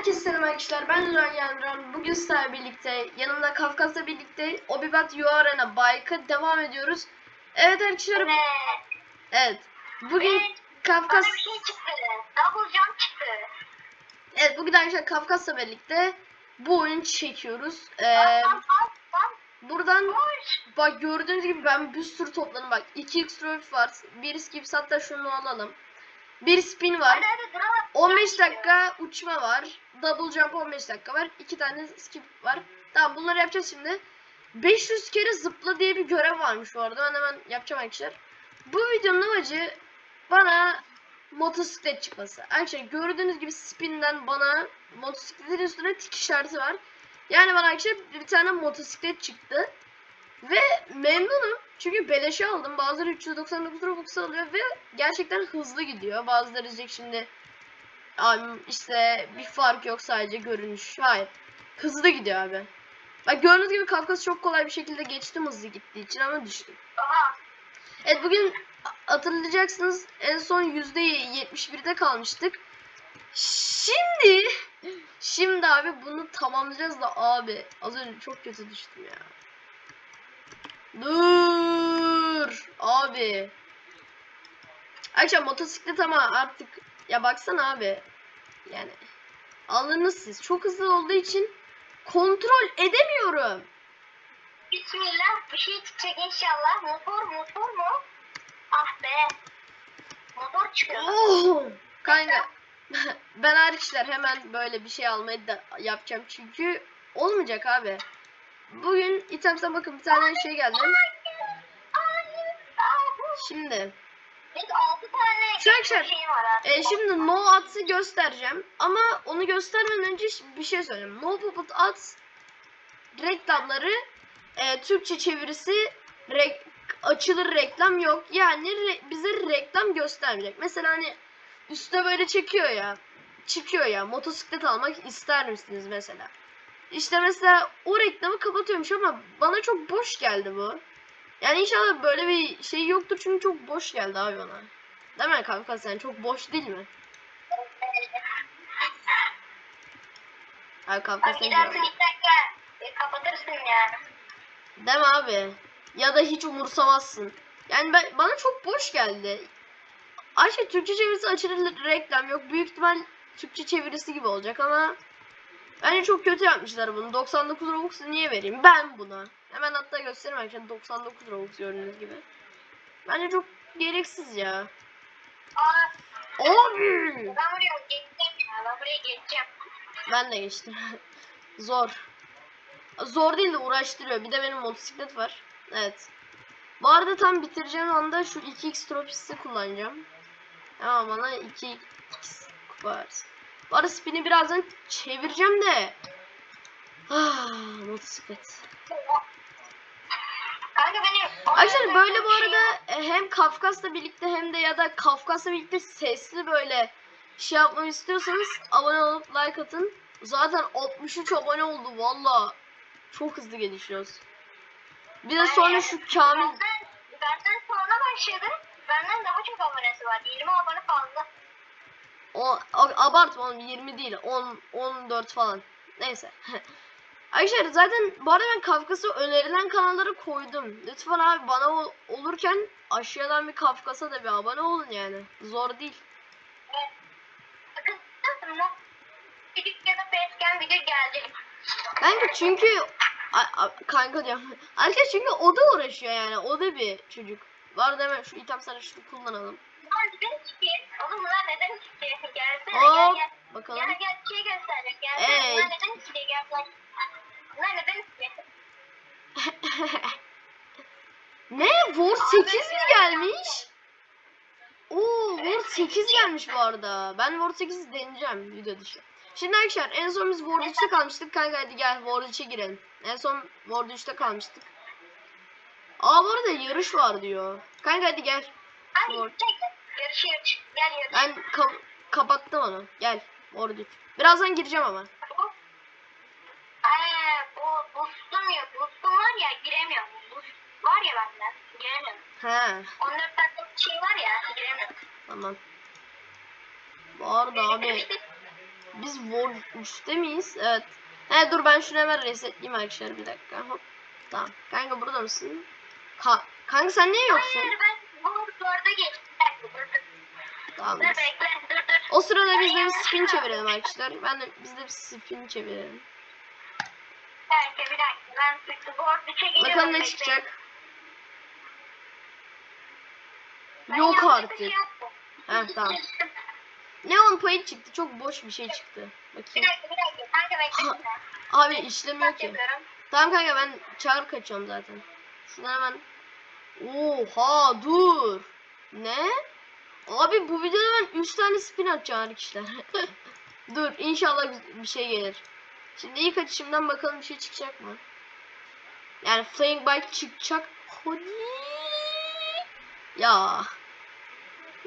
Herkese selam arkadaşlar. Ben Duran Yandıran. Bugün sizlerle birlikte, yanımda Kafkas'la birlikte Obibat Yuarena Bike'a devam ediyoruz. Evet arkadaşlar. Evet. Evet. Bugün Evet. Kafkas bir şey çıktı. Double jump çıktı. Evet bugün arkadaşlar Kafkas'la birlikte bu oyunu çekiyoruz. Ee, Bak bak bak bak. buradan Koş. bak gördüğünüz gibi ben bir sürü topladım. Bak 2x trophy var. Bir skip hatta şunu alalım. Bir spin var. Hadi hadi Duran. 15 dakika uçma var. Double jump 15 dakika var. 2 tane skip var. Tamam bunları yapacağız şimdi. 500 kere zıpla diye bir görev varmış bu arada. Ben hemen yapacağım arkadaşlar. Bu videonun amacı bana motosiklet çıkması. Arkadaşlar gördüğünüz gibi spinden bana motosikletin üstüne tik işareti var. Yani bana arkadaşlar bir tane motosiklet çıktı. Ve memnunum. Çünkü beleşe aldım. Bazıları 399 Robux alıyor ve gerçekten hızlı gidiyor. Bazıları diyecek şimdi abi işte bir fark yok sadece görünüş. Hayır. Hızlı gidiyor abi. Bak gördüğünüz gibi Kafkas çok kolay bir şekilde geçtim hızlı gittiği için ama düştüm. Aha. Evet bugün hatırlayacaksınız en son %71'de kalmıştık. Şimdi şimdi abi bunu tamamlayacağız da abi az önce çok kötü düştüm ya. Dur abi. Akşam motosiklet ama artık ya baksana abi. Yani alınız siz. Çok hızlı olduğu için kontrol edemiyorum. Bismillah bir şey çıkacak inşallah. Motor motor mu? Ah be. Motor çıkıyor. Oh! Kanka ben hariçler hemen böyle bir şey almayı da yapacağım çünkü olmayacak abi. Bugün items'e bakın bir tane şey geldi. Şimdi Biz 6 tane arkadaşlar, şey var artık. e, şimdi no at'ı göstereceğim ama onu göstermeden önce bir şey söyleyeyim. No puppet at reklamları e, Türkçe çevirisi rek- açılır reklam yok. Yani re- bize reklam göstermeyecek. Mesela hani üstte böyle çekiyor ya. Çıkıyor ya. Motosiklet almak ister misiniz mesela? İşte mesela o reklamı kapatıyormuş ama bana çok boş geldi bu. Yani inşallah böyle bir şey yoktur çünkü çok boş geldi abi bana. Değil mi kanka sen çok boş değil mi? Abi kanka sen gidersin ilk dakika e, kapatırsın yani. Değil mi abi? Ya da hiç umursamazsın. Yani ben, bana çok boş geldi. Ayşe Türkçe çevirisi açılır reklam yok. Büyük ihtimal Türkçe çevirisi gibi olacak ama bence çok kötü yapmışlar bunu. 99 Robux niye vereyim? Ben buna. Hemen hatta göstereyim arkadaşlar 99 Robux gördüğünüz gibi. Bence çok gereksiz ya. Aa, Abi! ben buraya geçeceğim ya. Ben buraya geçeceğim. Ben de geçtim. Zor. Zor değil de uğraştırıyor. Bir de benim motosiklet var. Evet. Bu arada tam bitireceğim anda şu 2x tropisi kullanacağım. Ama bana 2x kupa versin. Bu arada spin'i birazdan çevireceğim de. Ah, motosiklet. Arkadaşlar böyle bu arada e, hem Kafkas'la birlikte hem de ya da Kafkas'la birlikte sesli böyle şey yapmamı istiyorsanız abone olup like atın. Zaten 63 abone oldu valla. Çok hızlı gelişiyoruz. Bir de sonra şu Kamil Benden, benden sonra başladı. Benden daha çok abonesi var. 20 abone fazla. O, abartma oğlum 20 değil 10 14 falan. Neyse. Arkadaşlar zaten bu arada ben Kafkas'a önerilen kanalları koydum. Lütfen abi bana ol- olurken aşağıdan bir Kafkas'a da bir abone olun yani. Zor değil. Kanka çünkü A- kanka diyorum. Arkadaş çünkü o da uğraşıyor yani. O da bir çocuk. Var da hemen şu item sana şunu kullanalım. Hop bakalım. Gel bunlar neden. Bunlar neden ne? War 8 mi gelmiş? Oo War 8 gelmiş bu arada. Ben War 8 deneyeceğim video dışı. Şimdi arkadaşlar en son biz War 3'te kalmıştık. Kanka hadi gel War 3'e girelim. En son War 3'te kalmıştık. Aa bu arada yarış var diyor. Kanka hadi gel. Hadi Yarış yarış. Gel yarış. Ben ka- kapattım onu. Gel. 3. Birazdan gireceğim ama. Eee bu boostum ya. Boostum var ya giremiyorum. Boost var ya bende. Giremiyorum. He. 14 dakika bir şey var ya giremiyorum. Tamam. Bu arada abi Biz War 3'te miyiz? Evet. He dur ben şunu hemen resetleyeyim arkadaşlar bir dakika. Hop. Tamam. Kanka burada mısın? Ka kanka sen niye yoksun? Hayır ben bu dörde geçtim. Bir dakika, Dur dur. Tamam. Dur bekle dur dur. O sırada biz de bir spin çevirelim arkadaşlar. Ben de biz de bir spin çevirelim. Bir dakika. Ben. Bakalım ne çıkacak. Ben Yok artık. şey. Ha tamam. Neon payı çıktı. Çok boş bir şey çıktı. Bir Bakayım. dakika bir dakika. Kanka bekle. Ha, Abi işlemiyor ki. yapıyorum. Tamam kanka ben çağır kaçıyorum zaten. Şuradan hemen. Oha dur. Ne? Abi bu videoda ben 3 tane spin atacağım arkadaşlar. dur inşallah bir şey gelir. Şimdi ilk açışımdan bakalım bir şey çıkacak mı? Yani Flying Bike çıkacak. Hadi. Ya.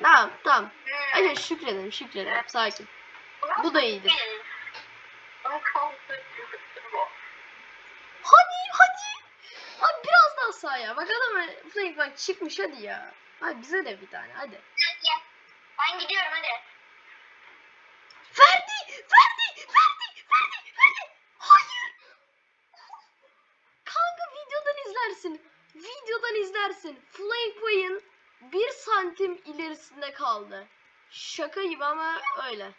Tamam tamam. Hadi şükredelim şükredelim. Sakin. Bu da iyidir. Hadi hadi. Abi biraz daha sağ ya. Bak adam Flying Bike çıkmış hadi ya. Hadi bize de bir tane hadi. Ben gidiyorum hadi. Ferdi! Ferdi! Ferdi! Ferdi! Ferdi! Hayır! Kanka videodan izlersin. Videodan izlersin. Flying Boy'un bir santim ilerisinde kaldı. Şaka gibi ama öyle.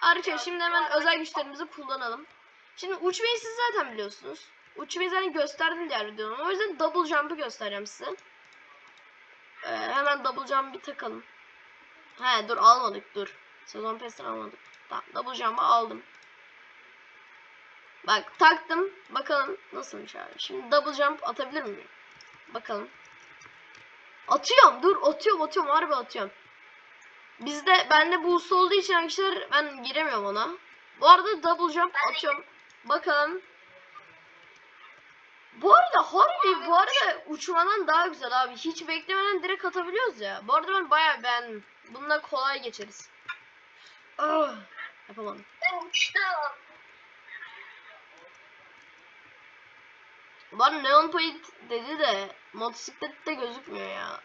Arkadaşlar şimdi hemen özel güçlerimizi kullanalım. Şimdi uçmayı siz zaten biliyorsunuz. Uçmayı zaten gösterdim diğer videomda. O yüzden double jump'ı göstereceğim size. Ee, hemen double jump'ı takalım. He dur almadık dur. Sezon pass'ini almadık. Tamam double jump'ı aldım. Bak taktım. Bakalım nasılmış abi. Şimdi double jump atabilir miyim? Bakalım. Atıyorum dur atıyorum atıyorum harbi atıyorum. Bizde bende boost olduğu için arkadaşlar ben giremiyorum ona. Bu arada double jump atıyorum. Bakalım. Bu arada harbi bu arada uçmadan daha güzel abi. Hiç beklemeden direkt atabiliyoruz ya. Bu arada ben bayağı beğendim. Bununla kolay geçeriz. Ah, yapamadım. Ben uçtum. Arada Neon Point dedi de motosiklette gözükmüyor ya.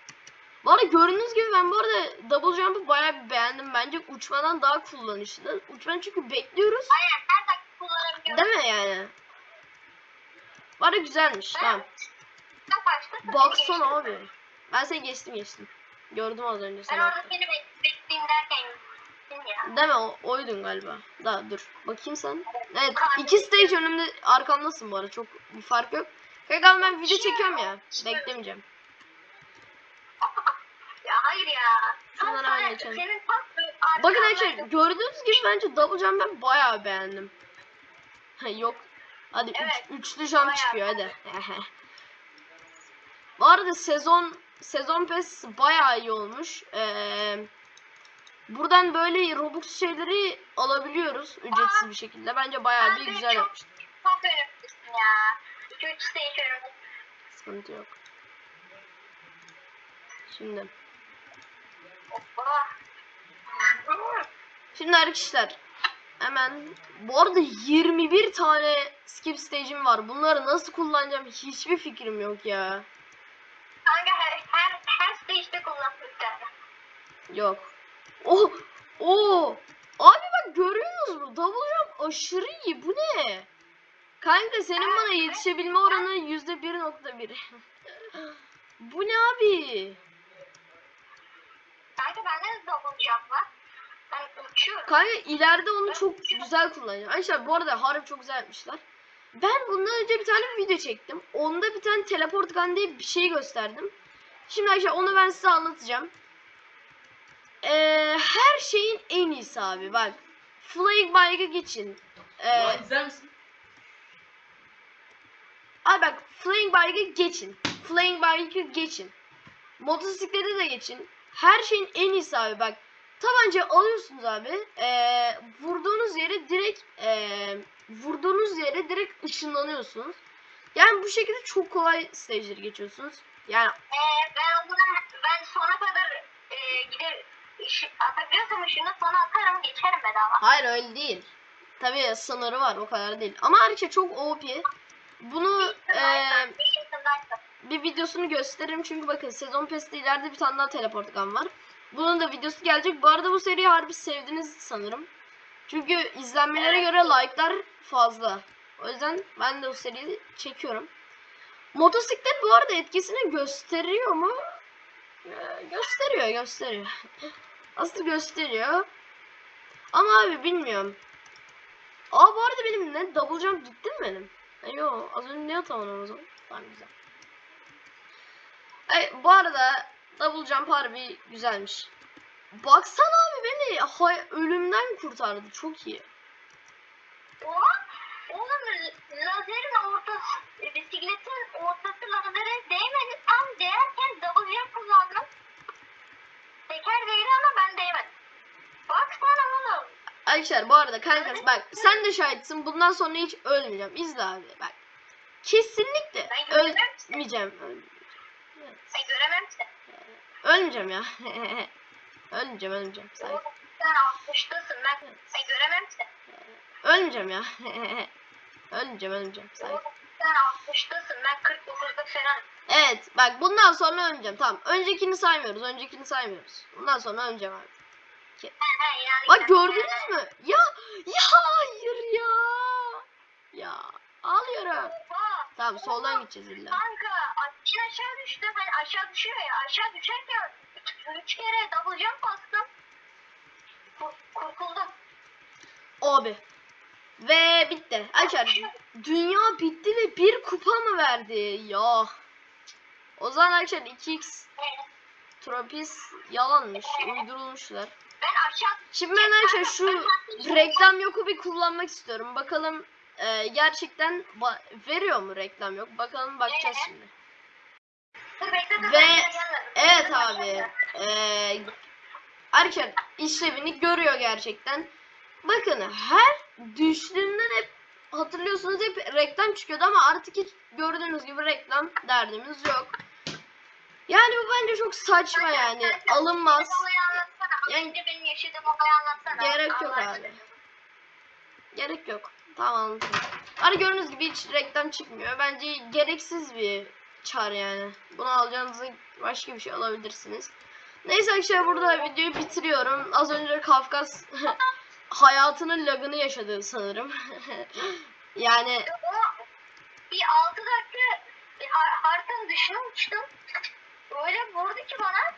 Bu arada gördüğünüz gibi ben bu arada double jump'ı bayağı bir beğendim. Bence uçmadan daha kullanışlı. Uçmanı çünkü bekliyoruz. Aynen her dakika kullanabiliyorum. Değil mi yani? Bu arada güzelmiş. Tamam. Baksana abi. Ben seni geçtim geçtim. Gördüm az önce Ben seni. orada hatta. seni bek bekleyeyim derken ya. Mi? O, oydun galiba. Daha dur. Bakayım sen. Evet. iki stage önümde arkamdasın bu arada. Çok bir fark yok. Kanka ben video çekiyorum ya. Beklemeyeceğim. Ya hayır ya. Sana- hemen geçelim. Bakın arkadaşlar gördüğünüz gibi bence double jump ben bayağı beğendim. Yok. Hadi üç- Evet, üçlü jump bayağı çıkıyor hadi. Bu arada sezon sezon pass bayağı iyi olmuş. Ee, buradan böyle Robux şeyleri alabiliyoruz ücretsiz bir şekilde. Bence bayağı bir güzel yapmışlar. Çok ya. 2-3 stage önümdesin. Sıkıntı yok. Şimdi. Şimdi arkadaşlar hemen bu arada 21 tane skip stage'im var. Bunları nasıl kullanacağım hiçbir fikrim yok ya. Kanka her, her, her stage'de kullanmak lazım. Yok. Oh! Oo! Abi bak görüyorsunuz mu? Double jump aşırı iyi. Bu ne? Kanka senin bana yetişebilme oranı yüzde bir nokta bir. Bu ne abi? Kanka bende de double jump var. Ben uçuyorum. Kanka ileride onu çok güzel kullanacağım. Arkadaşlar bu arada harbi çok güzel yapmışlar. Ben bundan önce bir tane video çektim. Onda bir tane teleport gun diye bir şey gösterdim. Şimdi arkadaşlar onu ben size anlatacağım. Ee, her şeyin en iyisi abi bak. Flying Bike'a geçin. Ee, izler misin? Abi bak Flying Bike'a geçin. Flying Bike'a geçin. Motosiklete de geçin. Her şeyin en iyisi abi bak. Tabancayı alıyorsunuz abi. Ee, vurduğunuz yere direkt ee, vurduğunuz yere direkt ışınlanıyorsunuz. Yani bu şekilde çok kolay stage'leri geçiyorsunuz. Yani Ee, ben o zaman ben sona kadar e, ışı, atabiliyorsam ışını sona atarım geçerim bedava. hayır öyle değil. Tabii sınırı var o kadar değil. Ama ayrıca çok OP. Bunu Bir yakındaysa. bir videosunu gösteririm çünkü bakın sezon Pass'te ileride bir tane daha teleport gun var. Bunun da videosu gelecek. Bu arada bu seriyi harbi sevdiniz sanırım. Çünkü izlenmelere göre like'lar fazla. O yüzden ben de o seriyi çekiyorum. Motosiklet bu arada etkisini gösteriyor mu? Ee, gösteriyor, gösteriyor. Aslında gösteriyor. Ama abi bilmiyorum. Aa bu arada benim ne double jump gitti mi benim? E, yo az önce ne atamadım o zaman? Tamam güzel. Ay, bu arada double jump harbi güzelmiş. Baksana abi beni hay- ölümden kurtardı. Çok iyi. Oha! Oğlum lazerin ortası, bisikletin ortası lazere değmedi. Tam değerken double jump kullandım. Teker değdi ama ben değmedim. Baksana oğlum. Arkadaşlar bu arada kankası bak sen de şahitsin. Bundan sonra hiç ölmeyeceğim. İzle abi bak. Kesinlikle ölmeyeceğim. ölmeyeceğim. Evet. Ben göremem seni. Ölmeyeceğim ya. ölmeyeceğim ölmeyeceğim. Sakin. Sen altmıştasın ben. Ben göremem seni. Ölmeyeceğim ya. ölmeyeceğim ölmeyeceğim. Sakin. Sen altmıştasın ben 49'da falan. Evet bak bundan sonra ölmeyeceğim. Tamam. Öncekini saymıyoruz. Öncekini saymıyoruz. Bundan sonra öleceğim abi. Yani. Bak gördünüz mü? Ya ya hayır ya. Ya ağlıyorum. Tamam soldan gideceğiz illa. Kanka in aşağı düştü. Ben aşağı düşüyor ya. Aşağı düşerken üç kere double jump bastım. Kur- Kurtuldum. Abi. Ve bitti. Arkadaşlar dünya bitti ve bir kupa mı verdi? Ya. O zaman arkadaşlar 2x Tropis yalanmış. Uydurulmuşlar. Ben aşağı Şimdi ben arkadaşlar şu reklam yoku bir kullanmak istiyorum. Bakalım e, gerçekten veriyor mu reklam yok? Bakalım bakacağız şimdi. Ve-. Evet abi. Eee Arkadaşlar işlevini görüyor gerçekten. Bakın her düştüğümden hep hatırlıyorsunuz hep reklam çıkıyordu ama artık hiç gördüğünüz gibi reklam derdimiz yok. Yani bu bence çok saçma yani. Alınmaz. Yani- benim yaşadığım olayı anlatsana. Gerek yok abi. Gerek yok. Tamam anladım. Hani gördüğünüz gibi hiç reklam çıkmıyor. Bence gereksiz bir çar yani. Bunu alacağınızı başka bir şey alabilirsiniz. Neyse arkadaşlar burada videoyu bitiriyorum. Az önce Kafkas hayatının lagını yaşadı sanırım. yani bir 6 dakika bir har haritanın dışına uçtum. Öyle vurdu ki bana.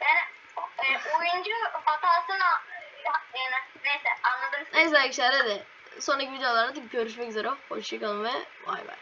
Yani e, oyuncu hatasına yani neyse anladınız. neyse arkadaşlar hadi. Sonraki videolarda görüşmek üzere. Hoşçakalın ve bay bay.